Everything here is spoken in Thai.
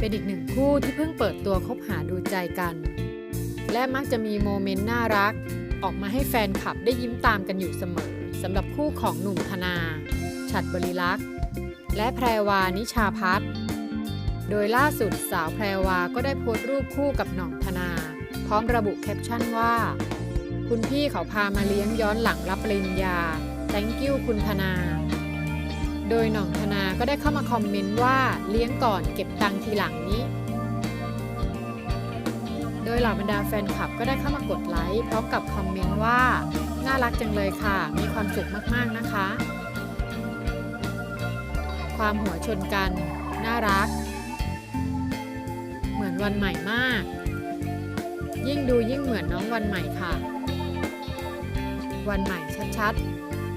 เป็นอีกหนึ่งคู่ที่เพิ่งเปิดตัวคบหาดูใจกัน และมักจะมีโมเมนต์น่ารัก ออกมาให้แฟนคลับได้ยิ้มตามกันอยู่เสมอสำหรับคู่ของหนุ่มธนา ฉัดบริลักษ์ และแพรวานิชาพัฒน์โดยล่าสุดสาวแพรวาก็ได้โพสต์รูปคู่กับหน่องธนา พร้อมระบุแคปชั่นว่า คุณพี่เขาพามาเลี้ยงย้อนหลังรับปริญญา thank you คุณธนา โดยหน่องธ ก็ได้เข้ามาคอมเมนต์ว่าเลี้ยงก่อนเก็บตังค์ทีหลังนี้ โดยเหล่าบรรดาแฟนคลับก็ได้เข้ามากดไลค์พร้อมกับคอมเมนต์ว่า น่ารักจังเลยค่ะ มีความสุขมากๆนะคะ ความหัวชนกัน น่ารัก เหมือนวันใหม่มาก ยิ่งดูยิ่งเหมือนน้องวันใหม่ค่ะ วันใหม่ชัดๆ